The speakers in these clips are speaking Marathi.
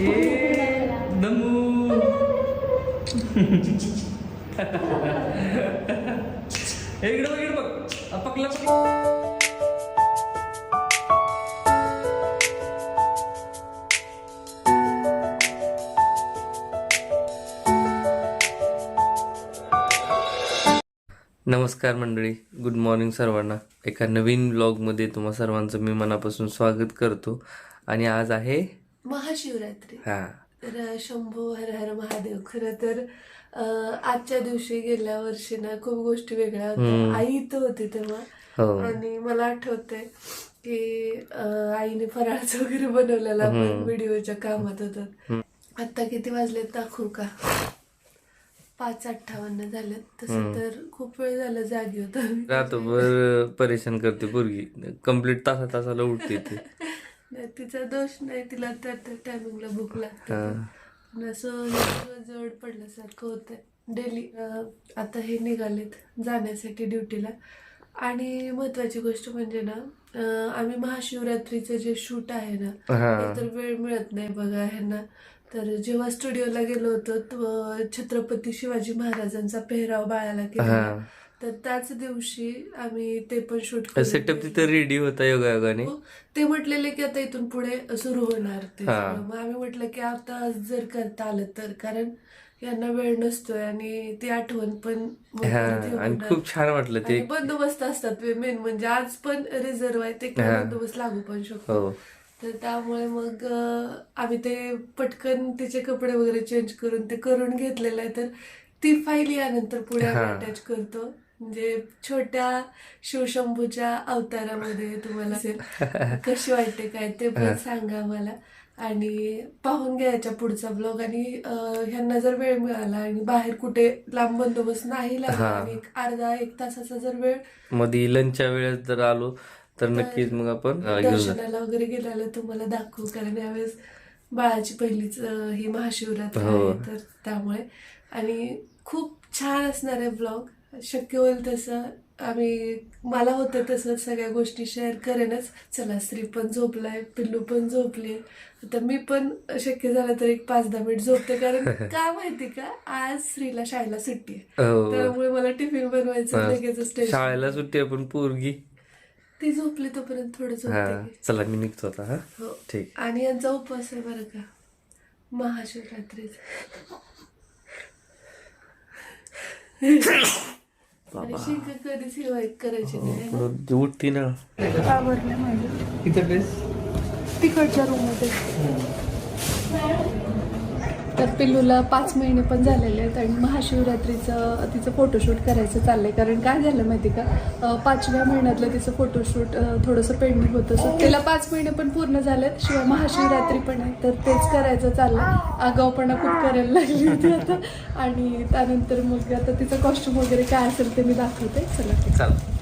ए इकडं बघ इकडं बघ. पकला पकला नमस्कार मंडळी गुड मॉर्निंग सर्वांना. एका नवीन ब्लॉगमध्ये तुम्हा सर्वांचं मी मनापासून स्वागत करतो. आणि आज आहे महाशिवरात्री. हा. तर शंभू हर हर महादेव. खरं तर अं, आजच्या दिवशी गेल्या वर्षी ना खूप गोष्टी वेगळ्या होत्या. आई इथं होती तेव्हा. हो. आणि मला आठवतंय की अं, आईने फराळाचं वगैरे बनवलेला आपण व्हिडिओच्या कामात होतात आता किती वाजलेत दाखवू का? पाच अठ्ठावन्न झालेत. तसं तर खूप वेळ झालं जागी होतो. आम्ही. रात्रभर परेशान करते पोरगी. कंप्लीट तासा तासाला उठते ती. नाही, तिचा दोष नाही तिला त्या त्या टायमिंगला भूक लागते. पण असं जड पडल्यासारखं होतंय. डेली आता हे निघालेत जाण्यासाठी ड्युटीला. आणि महत्वाची गोष्ट म्हणजे ना आम्ही महाशिवरात्रीचं जे शूट आहे ना हे. तर वेळ मिळत नाही बघा ह्यांना. तर जेव्हा स्टुडिओला गेलो होतो छत्रपती शिवाजी महाराजांचा पेहराव बाळाला केला तर त्याच दिवशी आम्ही ते पण शूट सेटअप तिथं रेडी होता योगायोगाने हो. ते म्हटलेले की आता इथून पुढे सुरू होणार ते. मग आम्ही म्हटलं की आता जर करता आलं तर कारण यांना वेळ नसतोय आणि ती आठवण पण. खूप छान वाटलं ते बंदोबस्त असतात मेन म्हणजे आज पण रिझर्व आहे ते. बंदोबस्त लागू पण शकतो हो तर त्यामुळे मग आम्ही ते पटकन तिचे कपडे वगैरे चेंज करून ते करून घेतलेलं आहे तर ती फाईल यानंतर पुढे. अटॅच करतो म्हणजे छोट्या शिवशंभूच्या अवतारामध्ये तुम्हाला कशी वाटते काय ते पण सांगा मला आणि पाहून घ्यायच्या पुढचा ब्लॉग आणि ह्यांना जर वेळ मिळाला आणि बाहेर कुठे लांब बंदोबस्त नाही लागला. आणि अर्धा एक तासाचा जर वेळमध्ये लंचच्या वेळेस जर आलो तर नक्कीच मग आपण दर्शनाला वगैरे गेल्याला तुम्हाला दाखवू कारण यावेळेस बाळाची पहिलीच ही महाशिवरात्री हो. आहे तर त्यामुळे. आणि खूप छान असणार आहे ब्लॉग शक्य होईल तसं. आम्ही मला होतं तसं सगळ्या गोष्टी शेअर करेनच. चला स्त्री पण झोपलाय पिल्लू पण झोपले. आता मी पण शक्य झालं तर एक पाच दहा मिनिट झोपते. कारण का माहिती का? आज स्त्रीला शाळेला सुट्टी आहे. हो. त्यामुळे मला टिफिन बनवायचं. लगेच शाळेला सुट्टी आहे पण पोरगी. ती झोपली तोपर्यंत थोडं झोपते चला मी निघतो आता हा? हो. ठीक. आणि यांचा उपवास आहे बरं का? महाशिवरात्रीचा. हिवाळी करायची ती उठती ना. आवडलं माझं. तिकडच्या रूममध्ये तर पिल्लूला पाच महिने पण झालेले आहेत आणि महाशिवरात्रीचं तिचं फोटोशूट करायचं चाललंय. कारण काय झालं माहिती का? पाचव्या महिन्यातलं तिचं फोटोशूट थोडंसं पेंडिंग होतं. सो तिला पाच महिने पण पूर्ण झालेत. शिवाय महाशिवरात्री पण आहे. तर तेच करायचं चाललंय. आगाऊपणा खूप करायला लागली होती आता. आणि त्यानंतर मग आता तिचं कॉस्ट्युम वगैरे काय असेल ते मी दाखवते. चला. चालेल.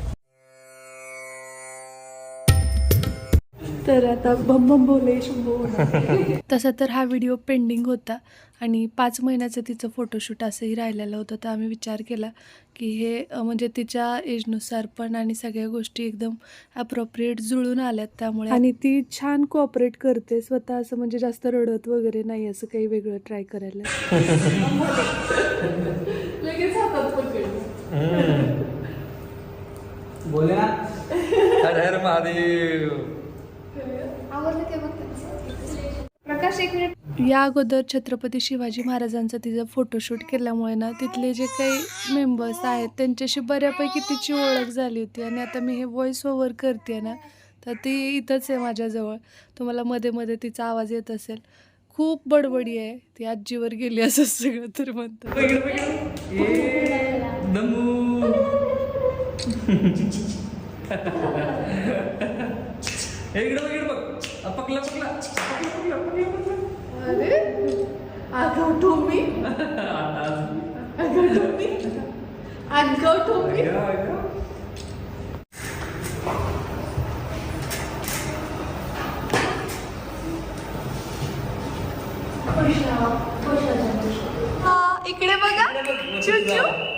तर आता भम भम बोले शंभू तसा तर हा व्हिडिओ पेंडिंग होता आणि पाच महिन्याचं तिचं फोटोशूट असंही राहिलेलं होतं. तर आम्ही विचार केला की हे म्हणजे तिच्या एजनुसार पण आणि सगळ्या गोष्टी एकदम अप्रोप्रिएट जुळून आल्यात. त्यामुळे आणि ती छान कोऑपरेट करते. स्वतः असं म्हणजे जास्त रडत वगैरे नाही असं काही वेगळं ट्राय करायला. बोले हर हर महादेव. प्रकाश एक मिनिट. या अगोदर छत्रपती शिवाजी महाराजांचं तिचं फोटोशूट केल्यामुळे ना तिथले जे काही मेंबर्स आहेत त्यांच्याशी बऱ्यापैकी तिची ओळख झाली होती. आणि आता मी हे व्हॉइस ओव्हर करते ना तर ती इथंच आहे माझ्याजवळ. तुम्हाला मध्ये मध्ये तिचा आवाज येत असेल. खूप बडबडी आहे. ती आजीवर गेली असं सगळं तर म्हणतो ए, इकडं बघ इकडं बघ. पकला पकला पकला पकला पकला पकला अरे टोमी आगाऊ टोमी ऐका, ऐका. हा इकडे बघा. चुचू.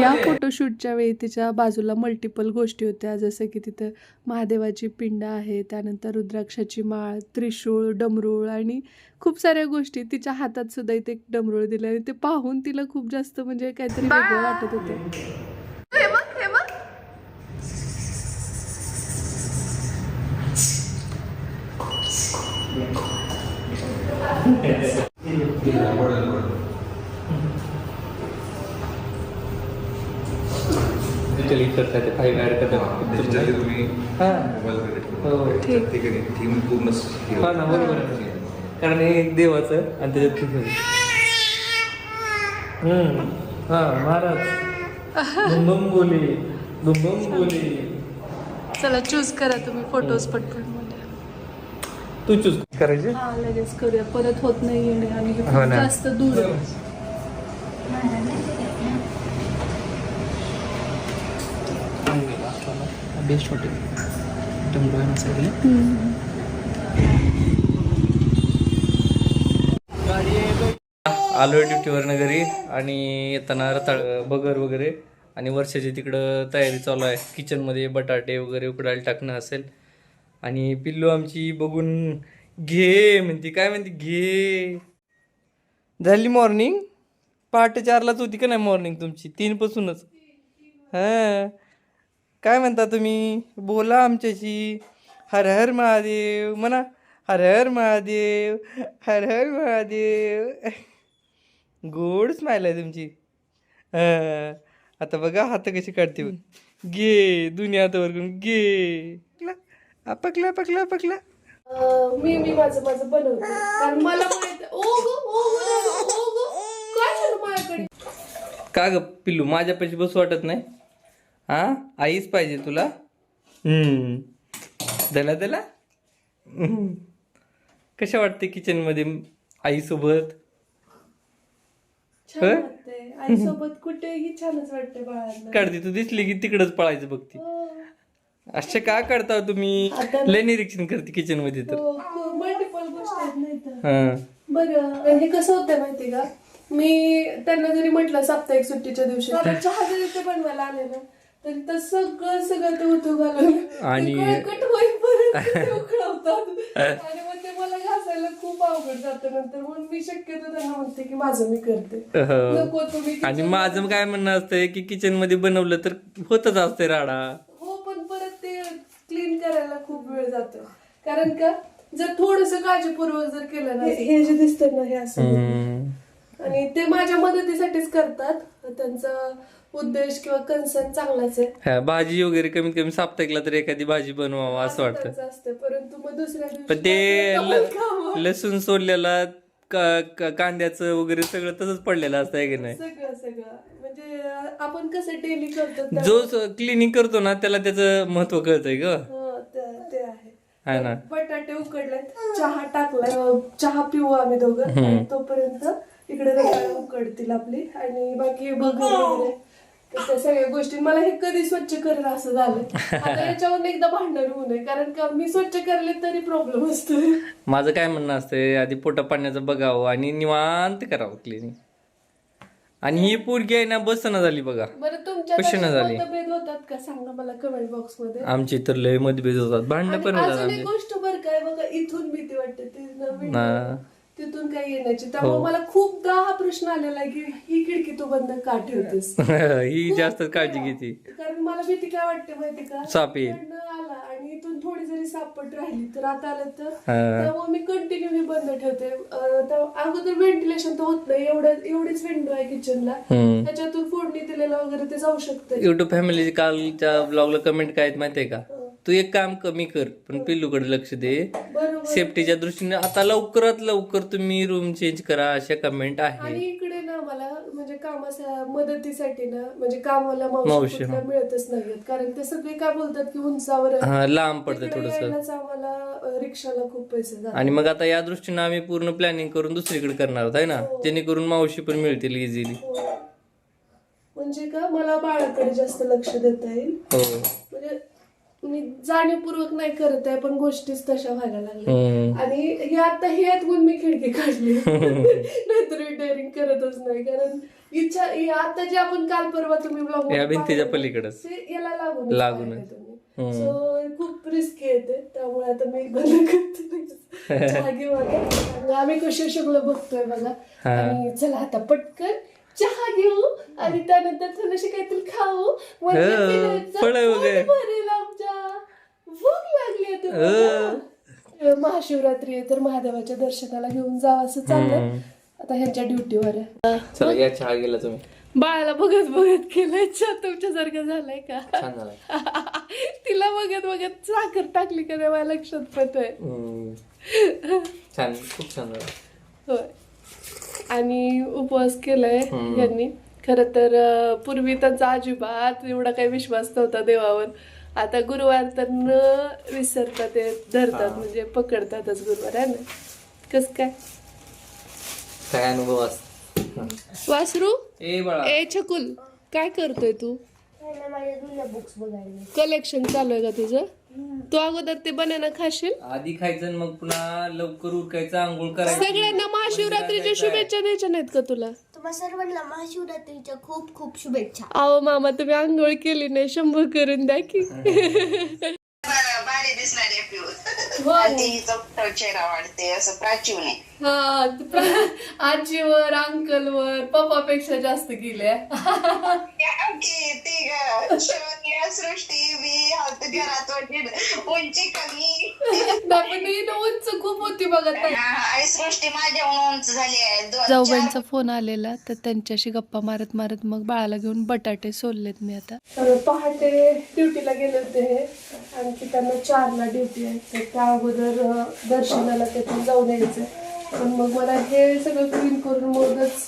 या फोटोशूटच्या वेळी तिच्या बाजूला मल्टिपल गोष्टी होत्या. जसं की तिथं महादेवाची पिंड आहे त्यानंतर रुद्राक्षाची माळ त्रिशूळ डमरूळ आणि खूप साऱ्या गोष्टी. तिच्या हातात सुद्धा इथे एक डमरूळ दिलं आणि ते पाहून तिला खूप जास्त म्हणजे काहीतरी वेगळं वाटत होते. डिजिटली करतात ते फाईव्ह ॲड तुम्ही हां. हो. हे हा ना बरोबर. कारण हे एक देवाचं आणि त्याच्यात हम्म. हा महाराज. बम बम बोले. चला चूज करा तुम्ही फोटोज पटपटमध्ये तू चूज करायचे? हा लगेच करूया. परत होत नाही आणि हे हो. जास्त दूर आहे. बेस्ट हॉटेल डमरू आहे मसाले आलो ड्युटीवरनं घरी आणि येताना रताळ बगर वगैरे आणि वर्षाची तिकडं तयारी चालू आहे. किचनमध्ये बटाटे वगैरे उकडायला टाकणं असेल. आणि पिल्लू आमची बघून घे म्हणते. काय म्हणते? घे. झाली मॉर्निंग पहाटे चारलाच होती का नाही मॉर्निंग तुमची? तीनपासूनच हां. काय म्हणता तुम्ही? बोला आमच्याशी. हर हर महादेव म्हणा. हर हर महादेव हर हर महादेव. गोड स्माईल आहे तुमची. हां. आता बघा हात कशी काढते बघ. घे दुनिया हातावर करून घे. पकला. पकला पकला मी मी माझं माझं बनवते. कारण मला माहीत ओ गो गो गो काय झालं माझ्याकडे? का ग पिल्लू? माझ्यापाशी बसू वाटत नाही. हा? आईच पाहिजे तुला? हम्म. दला दला? हम्म. कशा वाटते किचनमध्ये आईसोबत? छान वाटतंय. आईसोबत कुठेही छानच काढते तू दिसली की तिकडच पळायचं बघती. हो. अशा का करता तुम्ही? लय निरीक्षण करते किचनमध्ये तर मल्टिपल गोष्टी आहेत नाही तर. हा. बरं हे कसं होतं माहिती का? मी त्यांना जरी म्हटलं साप्ताहिक सुट्टीच्या दिवशी तर चहा जरी ते बनवायला आले ना तरी तर सगळं सगळं ते घालून आणि- होईपर्यंत उकळवतात. आणि मग ते मला घासायला खूप अवघड जातं. नंतर म्हणून मी शक्यतो त्यांना म्हणते की माझं मी करते. हो. नको तुम्ही आणि माझं काय म्हणणं असतंय की किचनमध्ये बनवलं तर होतच असतंय राडा. हो पण परत ते क्लीन करायला खूप वेळ जातो. कारण का जर थोडस काळजीपूर्वक जर केलं ना हे जे दिसतं ना हे असं. आणि ते माझ्या मदतीसाठीच करतात. त्यांचा उद्देश किंवा कन्सर्न चांगलाच आहे. हा, भाजी वगैरे कमीत कमी साप्ताहिकला तर एखादी भाजी बनवावं असं वाटतं. त्यांचं असतं. परंतु मग दुसऱ्या दिवशी पण ते. लसूण सोडलेला का- का- कांद्याचं वगैरे सगळं तसंच पडलेलं असतं आहे की नाही? सगळं सगळं. म्हणजे आपण कसं डेली करतो त्या- जो क्लिनिंग करतो ना त्याला त्याचं महत्त्व कळतंय ग. हं, ते आहे. आहे ना. बटाटे उकडलेत चहा टाकलाय अं, चहा पिऊ आम्ही दोघं. आणि तोपर्यंत इकडे रताळ उकडतील आपली. आणि बाकी वगैरे. तर त्या सगळ्या गोष्टी. मला हे कधी स्वच्छ करेल असं झालं. आता याच्यावरून एकदा भांडण होऊ नये कारण का मी स्वच्छ करले तरी प्रॉब्लेम असतो. माझं काय म्हणणं असतंय आधी पोटा पाण्याचं बघावं आणि निवांत करावं क्लिनिंग आणि ही पोरगी आहे ना बसना झाली बघा. बरं तुमच्या कशी नाही झाली? मतभेद होतात का? सांगा मला कमेंट बॉक्समध्ये. आमची तर लय मतभेद होतात. भांडणं आणि पण होतात अजून आमचे. एक गोष्ट बरं काय बघा इथून भीती वाटते ती नवीन. ना. तिथून काही येण्याची. त्यामुळे मला खूपदा हा प्रश्न आलेला आहे की ही खिडकी तू बंद का ठेवतेस? ही जास्त काळजी घेते. कारण मला भीती काय वाटते माहिती का? साप येईल. आला आणि इथून थोडी जरी सापट राहिली तर आता आलं तर हा. त्यामुळे मी कंटिन्यू ही बंद ठेवते. अगोदर व्हेंटिलेशन तर होत नाही. एवढं एवढीच विंडो आहे किचनला. त्याच्यातून फोडणी दिलेलं वगैरे ते जाऊ शकते युट्यूब फॅमिली कालच्या ब्लॉगला कमेंट काय माहितीये का? तू एक काम कमी कर पण पिल्लूकडे लक्ष दे. बरोबर सेफ्टीच्या दृष्टीने आता लवकरात लवकर तुम्ही रूम चेंज करा अशा कमेंट आहे आणि इकडे ना मला म्हणजे कामाच्या मदतीसाठी ना म्हणजे कामाला मावशी, मावशी कुठल्या मिळतच नाहीयेत. कारण ते सगळे काय बोलतात की उंचावर आहे. हा लांब पडतं तिकडे थोडस. यायलाच आम्हाला अं, रिक्षाला खूप पैसे जातात. आणि मग आता या दृष्टीने आम्ही पूर्ण प्लॅनिंग करून दुसरीकडे करणार आहोत आहे ना? जेणेकरून मावशी पण मिळतील इझिली हो. म्हणजे का मला बाळाकडे जास्त लक्ष देता येईल. हो. मी जाणीवपूर्वक नाही करत आहे पण गोष्टीच तशा व्हायला लागल्या. आणि हे आता हे म्हणून मी खिडकी काढली नाहीतर मी डेअरिंग करतच नाही कारण इच्छा आता जे आपण काल परवा तुम्ही ब्लॉग या भिंतीच्या पलीकडच. याला लागून. हम्म. सो खूप रिस्क येते त्यामुळे आता मी बंद करते आम्ही कशी शुक्ल बघतोय बघा. आणि चला आता पटकन चहा घेऊ आणि त्यानंतर थोडीशी काहीतरी खाऊ हो, फळं वगैरे. भरेल आमच्या. भूक लागली. महाशिवरात्री आहे तर महादेवाच्या दर्शनाला घेऊन जावं असं चाललंय. आता ह्यांच्या ड्युटीवर आहे. चला या चहा गेला तुम्ही. बाळाला बघत बघत केलंय चहा. तुमच्यासारखं झालंय का? छान झालाय. तिला बघत बघत साखर टाकली का नाही मला लक्षात पडतंय. हम्म. छान खूप छान झाला. होय. आणि उपवास केलाय. यांनी. खर तर पूर्वी त्यांचा अजिबात एवढा काही विश्वास नव्हता देवावर. आता गुरुवार तर न विसरता ते धरतात म्हणजे पकडतातच गुरुवार आहे ना? कस काय? काय अनुभव असतो वासरू? ए बाळा. ए छकुल. काय करतोय तू? कलेक्शन चालू आहे का तुझं? तू अगोदर ते बनाना खाशील? आधी खायचं मग पुन्हा लवकर उरकायचं आंघोळ करायचं. सगळ्यांना महाशिवरात्रीच्या शुभेच्छा द्यायच्या नाहीत का तुला? तुम्हा सर्वांना महाशिवरात्रीच्या खूप खूप शुभेच्छा. अहो मामा तुम्ही आंघोळ केली नाही शंभर करून द्या की. भारी दिसणारे पिऊ आणि तिचा चेहरा वाढते असं प्राचीन आहे. हा आजीवर अंकलवर पप्पापेक्षा जास्त गेल्या की ती ग शौर्य सृष्टी मी हात घरात वाटेल उंची कमी. उंच खूप होती बघा ताई. आणि सृष्टी माझ्याहून उंच झाली आहे. जाऊबाईंचा फोन आलेला तर त्यांच्याशी गप्पा मारत मारत मग बाळाला घेऊन बटाटे सोललेत मी आता. पहाटे ड्युटीला गेले होते हे. आणखी त्यांना चारला ड्युटी आहे तर त्या अगोदर दर्शनाला तिथून जाऊन यायचं. पण मग मला हे सगळं क्लीन करून मगच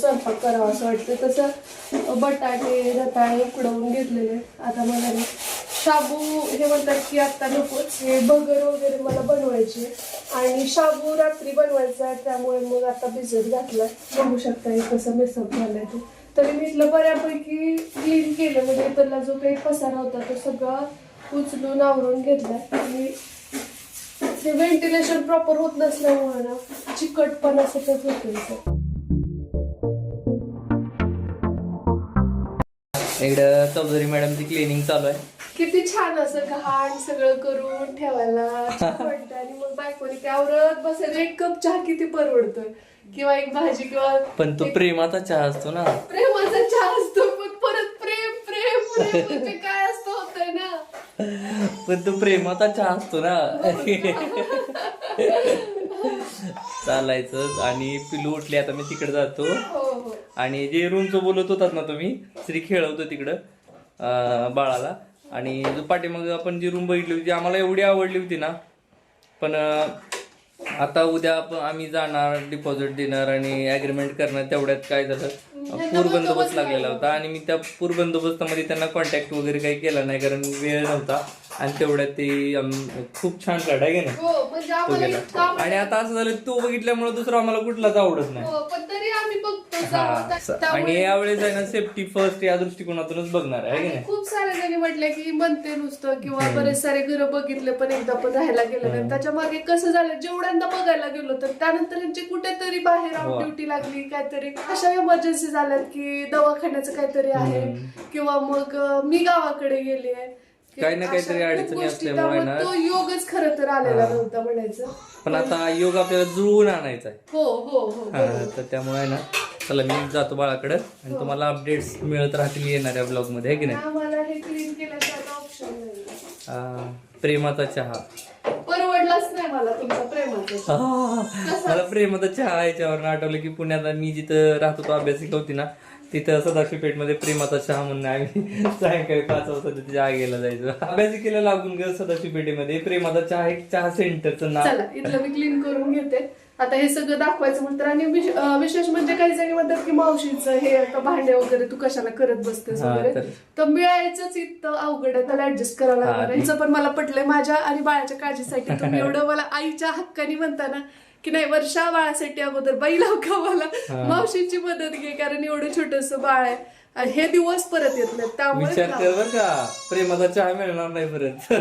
स्वयंपाक करावा असं वाटतं. तसं बटाटे रताळे उकडवून घेतलेले. आता मला शाबू हे म्हणतात की आत्ता नकोच. हे बगर वगैरे मला बनवायचे. आणि शाबू रात्री बनवायचा आहे त्यामुळे मग आता भिजत घातला. बघू शकता हे कसं मिसअप झालंय ते. तरी मी इथलं बऱ्यापैकी क्लीन केलं. म्हणजे त्याला जो काही पसारा होता तो सगळा उचलून आवरून घेतला आणि ते व्हेंटिलेशन प्रॉपर होत नसल्यामुळे ना चिकटपणा सतत होतो इकडं चौधरी मॅडमची क्लिनिंग चालू आहे. किती छान असं घाण सगळं करून ठेवायला छान वाटतं आणि मग बायकोनी ते आवरत बसायला एक कप चहा किती परवडतोय? किंवा एक भाजी किंवा पण तो प्रेमाचा चहा असतो ना. प्रेमाचा चहा असतो पण परत प्रेम प्रेम प्रेम म्हणजे काय? पण तो प्रेमाचा चहा असतो ना. चालायचं आणि पिलू उठली आता मी तिकडे जातो. हो हो. आणि जे रूमचं बोलत होतात ना तुम्ही श्री खेळवतो तिकडं बाळाला. आणि जो पाठीमाग आपण जी रूम बघितली होती आम्हाला एवढी आवडली होती ना. पण आता उद्या आम्ही जाणार डिपॉझिट देणार आणि अग्रीमेंट करणार तेवढ्यात काय झालं? पूर बंदोबस्त लागलेला होता आणि मी त्या पूर बंदोबस्तामध्ये त्यांना कॉन्टॅक्ट वगैरे काही केला नाही कारण वेळ नव्हता. आणि तेवढ्यात ते खूप छान गे ना हो म्हणजे तो गेला. आणि आता असं झालं तो बघितल्यामुळे दुसरा आम्हाला कुठलाच आवडत नाही. हो हा आणि यावेळेस आहे ना सेफ्टी फर्स्ट या दृष्टिकोनातूनच बघणार आहे है की नाही? खूप साऱ्या जणी म्हटल्या की म्हणते नुसतं किंवा बरेच सारे घरं बघितले पण एकदा पण राहायला गेलं नाही. त्याच्यामागे कसं झालं जेवढ्यांदा बघायला गेलो तर त्यानंतर यांची कुठेतरी बाहेर हो. ड्युटी लागली काहीतरी अशा इमर्जन्सी झाल्यात की दवाखान्याचं काहीतरी आहे. किंवा मग मी गावाकडे गेले काही ना काहीतरी अडचणी असल्यामुळे ना- तो योगच खरं तर आलेला नव्हता म्हणायचं. पण आता योग आपल्याला जुळवून आणायचा आहे. हो हो हो हा, तर त्यामुळे ना चला मी जातो बाळाकडे आणि तुम्हाला अपडेट्स मिळत राहतील येणाऱ्या ब्लॉगमध्ये की नाही? आम्हाला हे क्लीन केल्याचा ऑप्शन नाही आ, प्रेमाचा चहा. परवडलाच नाही मला तुमचा प्रेमाचा मला प्रेमाचा चहा याच्यावर आठवलं की पुण्यात मी जिथं राहत होतो अभ्यासिका होती ना तिथं सदाशिव पेठमध्ये प्रेमाचा चहा म्हणून आम्ही सायंकाळी पाच वाजता तिथे चहा घ्यायला जायचो अभ्यासिकेला लागून ग सदाशिव पेठेमध्ये प्रेमाचा चहा एक चहा सेंटरचं नाव. चला इथलं मी क्लीन करून घेते. आता हे सगळं दाखवायचं म्हणतात आणि विश- अं, विशेष म्हणजे काही जणी म्हणतात की मावशीचं हे आता भांडे वगैरे तू कशाला करत बसतेस हा, वगैरे. तर- तर मिळायचंच इथं अवघड आहे त्याला ऍडजस्ट करावं लागणार आहे. हिचं पण मला पटलंय माझ्या आणि बाळाच्या काळजीसाठी तुम्ही एवढं मला आईच्या हक्कानी म्हणता ना की नाही वर्षा बाळासाठी अगोदर बाई लाव का मला मावशीची मदत घे कारण एवढं छोटस बाळ आहे आणि हे दिवस परत येत नाहीत त्यामुळे विचार का? कर बर का प्रेमाचा चहा मिळणार नाही परत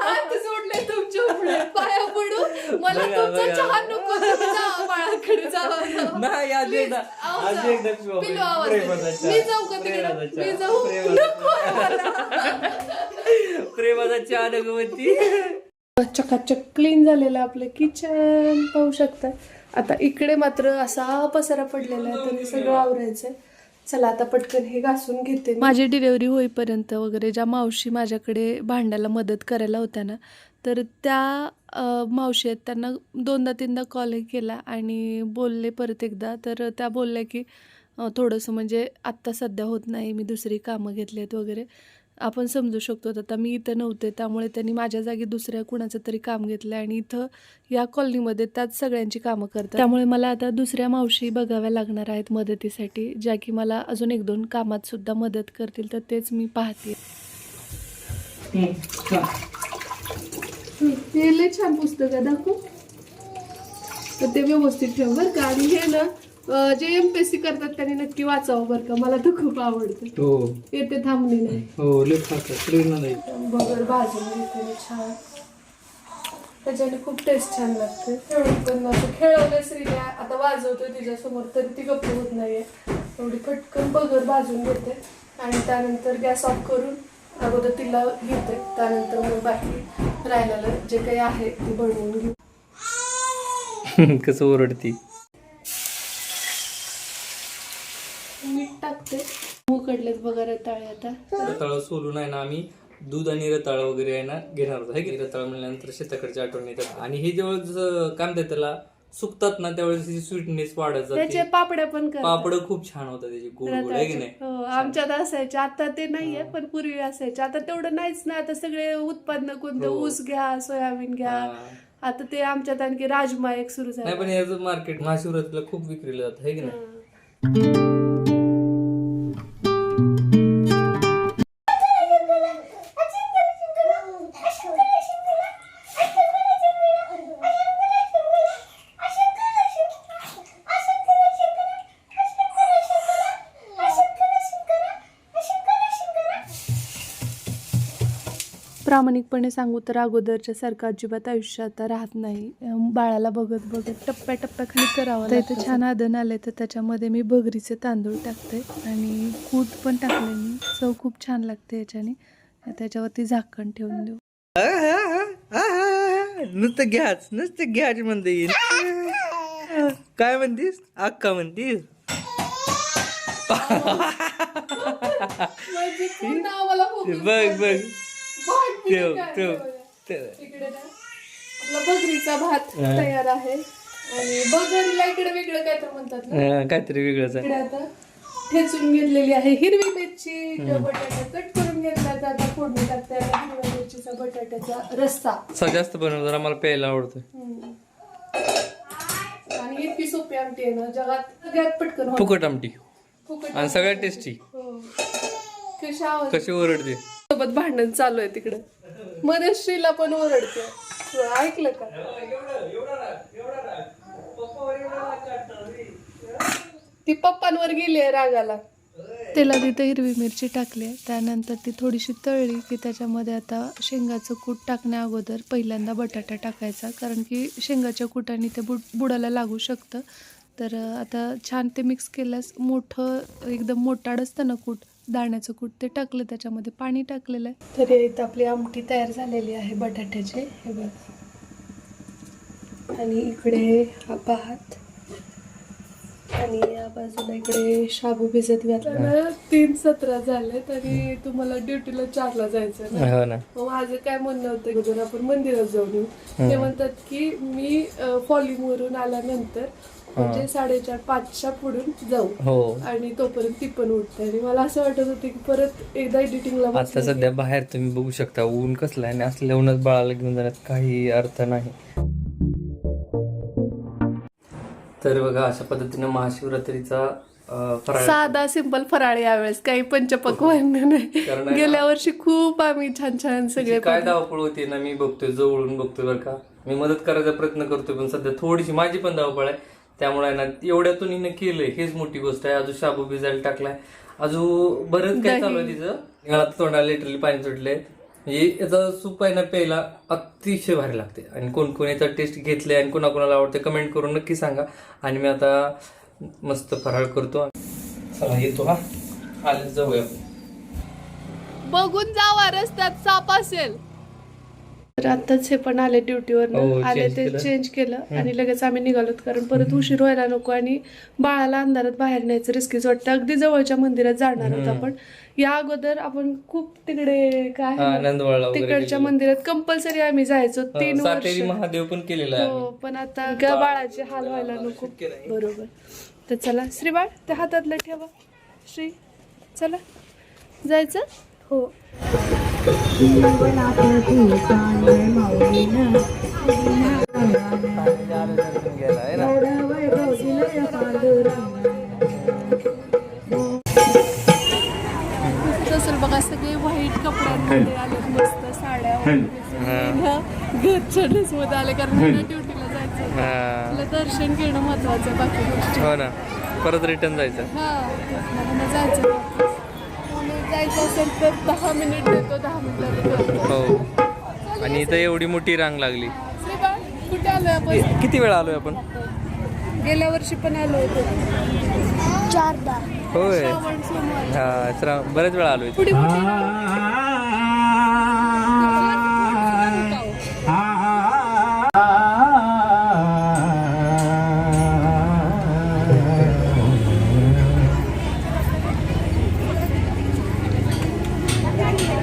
हात जोडले तुमच्यापुढे पाया पडू मला बघा, तुमचा बघा. चहा नको तुम्ही बाळाकडे जावा नाही आज एकदा आहो, आज जा. एकदा पिऊ आपण. पिलू आवाज प्रेमाचा देते. चहा. मी जाऊ का तिकडे प्रेमाचा चहा. जाऊ नको मला. प्रेमाचा चहा नगवती चकाचक क्लीन झालेलं आपलं किचन पाहू शकता. आता इकडे मात्र असा पसारा पडलेला आहे तरी सगळं आवरायचंय चला आता पटकन हे घासून घेते माझी डिलेवरी होईपर्यंत वगैरे ज्या मावशी माझ्याकडे भांड्याला मदत करायला होत्या ना तर त्या मावशी आहेत त्यांना दोनदा तीनदा कॉल केला आणि बोलले परत एकदा. तर त्या बोलल्या की थोडंसं म्हणजे आत्ता सध्या होत नाही मी दुसरी कामं घेतली आहेत वगैरे. आपण समजू शकतो. आता मी इथं नव्हते त्यामुळे त्यांनी माझ्या जागी दुसऱ्या कुणाचं तरी काम घेतलं आणि इथं या कॉलनीमध्ये त्याच सगळ्यांची कामं करतात. त्यामुळे मला आता दुसऱ्या मावशी बघाव्या लागणार आहेत मदतीसाठी ज्या की मला अजून एक दोन कामात सुद्धा मदत करतील तर तेच मी पाहते. हे लय छान पुस्तक आहे दाखवू. तर ते व्यवस्थित ठेव बरं का. आणि हे ना जे एम पी एस सी करतात त्यांनी नक्की वाचावं बरं का. मला तर खूप आवडतं. हो. येते थांबली नाही. हो लेखाचा प्रेरणा नाही. बगर भाजून घेते छान. त्याच्याने खूप टेस्ट छान लागते. खेळून पण असं खेळवलं श्रीला आता वाजवतोय तिच्यासमोर तरी ती गप्प होत नाहीये. एवढी पटकन बगर भाजून घेते. आणि त्यानंतर गॅस ऑफ करून अगोदर तिला घेते. त्यानंतर मग बाकी राहिलेलं जे काही आहे ते बनवून घेऊ कसं ओरडती मीठ टाकते उकडलेत बघा रताळे आता. रताळ सोलून आहे ना आम्ही दूध आणि रताळ वगैरे आहे ना घेणार होतो है की? रताळ म्हणल्यानंतर शेताकडच्या आठवण येतात. आणि हे जेव्हा जसं काय म्हणतात त्याला सुकतात ना त्यावेळेस त्याची स्वीटनेस वाढत त्याचे जाते पापड्या पण करतात. पापड खूप छान होतात त्याची गोड गोड आहे की नाही? हो आमच्यात असायचे आता ते नाहीये पण पूर्वी असायचे. आता तेवढं नाहीच ना आता सगळे उत्पन्न कोणतं? हो. ऊस घ्या सोयाबीन घ्या. हा. आता ते आमच्यात आणखी राजमा एक सुरू नाही झाला पण याचं मार्केट महाशिवरात्रीला खूप विक्रीला जातं है की नाही? प्रामाणिकपणे सांगू तर अगोदरच्या सारखं अजिबात आयुष्य आता राहत नाही. बाळाला बघत बघत टप्प्या टप्प्याखाली करावं तर इथे छान आदन आले तर त्याच्यामध्ये मी बगरीचे तांदूळ टाकते आणि कूट पण टाकले मी. चव खूप छान लागते याच्याने. त्याच्यावरती झाकण ठेवून देऊ. नुसतं घ्याच नुसतं घ्याच म्हणते येईल काय म्हणतीस? अक्का म्हणतीस? बघ बघ. ठेव ठेव. ठेव. इकडे ना आपला बगरीचा भात तयार आहे. आणि बगरीला इकडे वेगळं काय तर म्हणतात ना. हा, काहीतरी वेगळंच आहे. इकडे आता ठेचून घेतलेली आहे हिरवी मिरची. बटाटा कट करून घेतला आता फोडणी टाकते आणि हिरव्या मिरचीचा बटाट्याचा रस्सा. स- जास्त बनवलं आम्हाला प्यायला आवडतं हम्म. आणि इतकी सोपी आमटी आहे ना जगात सगळ्यात पटकन होते. फुकट आमटी. फुकट आणि सगळ्यात टेस्टी. हो. कशी आवाज कशी ओरडते. सोबत भांडण चालू आहे तिकडं. मध्ये श्रीला पण ओरडते ऐकलं का? ती पप्पांवर गेली आहे रागाला. त्याला तिथं हिरवी मिरची टाकली आहे. त्यानंतर ती थोडीशी तळली की त्याच्यामध्ये आता शेंगाचं कूट टाकण्या अगोदर पहिल्यांदा बटाटा टाकायचा. कारण की शेंगाच्या कुटाने ते बुड बुडाला लागू शकतं. तर आता छान ते मिक्स केल्यास मोठं एकदम मोठाड असतं ना कूट. दाण्याचं कूट ते टाकलं त्याच्यामध्ये पाणी टाकलेलं आहे. तर इथं आपली आमटी तयार झालेली आहे बटाट्याची. हे बघ. आणि इकडे हा भात. आणि या बाजूला इकडे शाबू भिजत घातला. तीन सतरा झाले तरी तुम्हाला ड्युटीला चारला जायचं ना? हो माझं काय म्हणणं होतं की जर आपण मंदिरात जाऊन येऊ. ते म्हणतात की मी फॉलिंग वरून आल्यानंतर म्हणजे साडेचार पाचच्या पुढून जाऊ. हो. आणि तोपर्यंत ती पण उठते. आणि मला असं वाटत होतं की परत एकदा एडिटिंगला आता सध्या बाहेर तुम्ही बघू शकता ऊन कसलं आहे आणि असल्या उन्हात बाळाला घेऊन जाण्यात काही अर्थ नाही. तर बघा अशा पद्धतीनं महाशिवरात्रीचा फराळ साधा सिंपल फराळ यावेळेस. काही पंचपक्वान नाही. कारण आहे ना- गेल्या वर्षी खूप आम्ही छान छान सगळे काय धावपळ होती ना मी बघतोय जवळून बघतोय बरं का. मी मदत करायचा प्रयत्न करतोय पण सध्या थोडीशी माझी पण धावपळ आहे. त्यामुळे ना एवढ्यातून हिनं केलंय. हेच मोठी गोष्ट आहे. अजून शाबू भिजायला टाकलाय. अजून बरंच काय चालू आहे तिचं? मला आता तोंडाला लिटरली पाणी सुटलंय. म्हणजे याचा सूप आहे ना प्यायला अतिशय भारी लागते. आणि कोण कोण याचा टेस्ट घेतले आणि कोणाकोणाला आवडते कमेंट करून नक्की सांगा. आणि मी आता मस्त फराळ करतो. चला येतो हा. आले जाऊया. बघून जावा रस्त्यात साप असेल. तर आताच हे पण आले ड्युटीवर हो, आले ते. चेंज केलं आणि लगेच आम्ही निघालोत. कारण परत उशीर व्हायला नको आणि बाळाला अंधारात बाहेर न्यायचं रिस्कीच वाटतं. अगदी जवळच्या मंदिरात जाणार आहोत आपण. या अगोदर आपण खूप तिकडे काय तिकडच्या. मंदिरात कंपल्सरी आम्ही जायचो तीन वर्ष. महादेव पण केलेला हो पण आता बाळाचे हाल व्हायला नको. बरोबर. तर चला श्री बाळ त्या हातातलं ठेवा. श्री चला. जायचं? हो. बघा सगळे व्हाईट कपड्यांमध्ये आले मस्त साड्या घरच्या ड्रेस मध्ये आले कारण ड्युटीला जायचं हा. दर्शन घेणं महत्वाचं बाकी गोष्टी. हो ना. परत रिटर्न जायचं. हा जायचं जायचं असेल तर दहा मिनिट देतो दहा मिनिटात हो. आणि इथं एवढी मोठी रांग लागली. कुठे आलोय आपण? किती वेळा आलोय आपण? गेल्या वर्षी पण आलो होतो. चारदा. होय. हा बरेच वेळा आलोय पुढे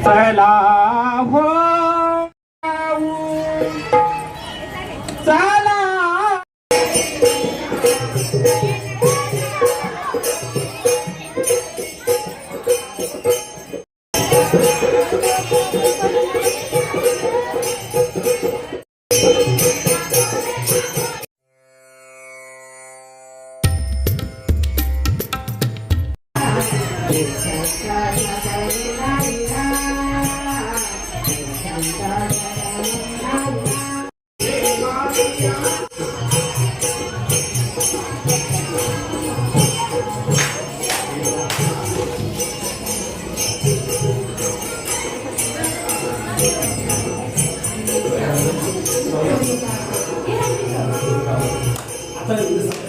मोठी घेतलं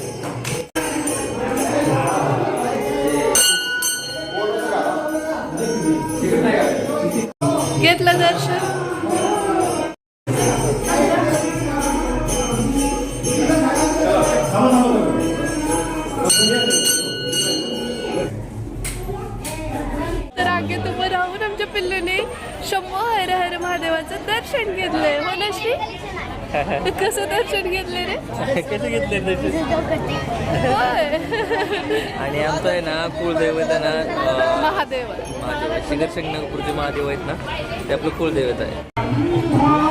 देव आहेत ना ते आपलं कुलदैवत आहे.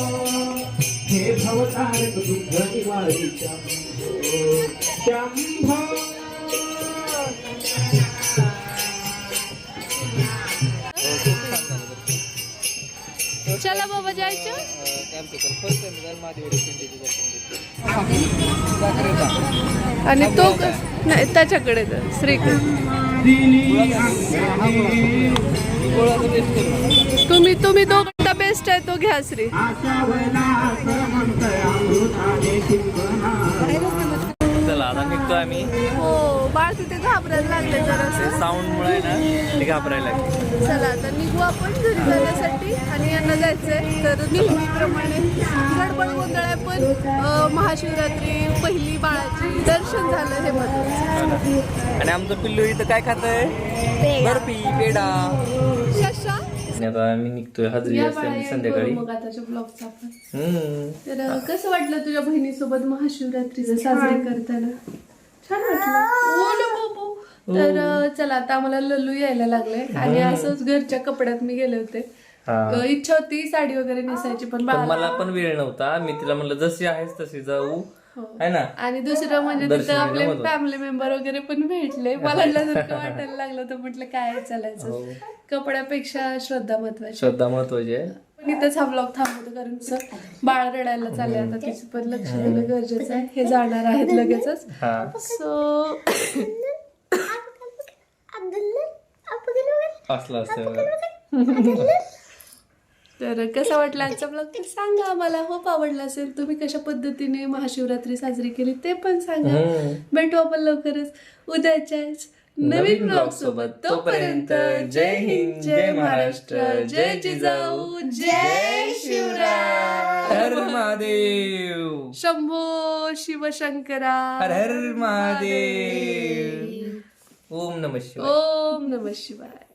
हे भवतारक दुःख निवारीच्या शंभो आणि तो नाही त्याच्याकडे श्रीकडे तुम्ही तुम्ही दोघांचा बेस्ट आहे तो घ्या श्री. चला आता निघतो आम्ही. हो बाळ तिथे घाबरायला लागले जरा साऊंड मुळे ना ते घाबरायला लागले चला आता निघू आपण घरी जाण्यासाठी आणि यांना जायचंय. तर नेहमीप्रमाणे गडबड गोंधळ आहे पण महाशिवरात्री पहिली बाळाची दर्शन झालं हे महत्वाचं आणि आमचं पिल्लू इथं काय खात आहे बर्फी पेडा आणि आता आम्ही निघतोय. हजरी या असते आमची संध्याकाळी करू मग आताच्या ब्लॉगचा आपण हम्म. तर अं, कसं वाटलं तुझ्या बहिणीसोबत महाशिवरात्रीचं साजरे करताना? छान वाटलं. ओ ना बाबू तर अं, चला आता आम्हाला लल्लू यायला लागले आणि असंच घरच्या कपड्यात मी गेले होते. हा. अं, इच्छा होती साडी वगैरे नेसायची पण पण बाळाला मला पण वेळ नव्हता. मी तिला म्हणलं जशी आहेस तशी जाऊ. है. ना? आणि दुसरं म्हणजे तिथं दर्शनाला आपले. फॅमिली मेंबर वगैरे पण भेटले. मला वाटायला लागलं तर म्हटलं काय हो. चालायचं कपड्यापेक्षा श्रद्धा महत्वाची. श्रद्धा महत्वाची आहे. पण इथंच हा ब्लॉग थांबवतो कारण कसं बाळ रडायला चालले आता तिचं पण लक्ष देणं गरजेचं आहे. हे जाणार आहेत लगेचच. हा. सो असलं असं तर कसा वाटला आजचा ब्लॉग ते सांगा आम्हाला. होप आवडला असेल. तुम्ही कशा पद्धतीने महाशिवरात्री साजरी केली ते पण सांगा. भेटू आपण लवकरच उद्याच्याच नवीन ब्लॉग सोबत. तोपर्यंत जय हिंद जय महाराष्ट्र जय जिजाऊ जय शिवराय. हर महादेव. शंभो शिवशंकरा. हर हर महादेव. ओम नमः शिवाय. ओम नमः शिवाय.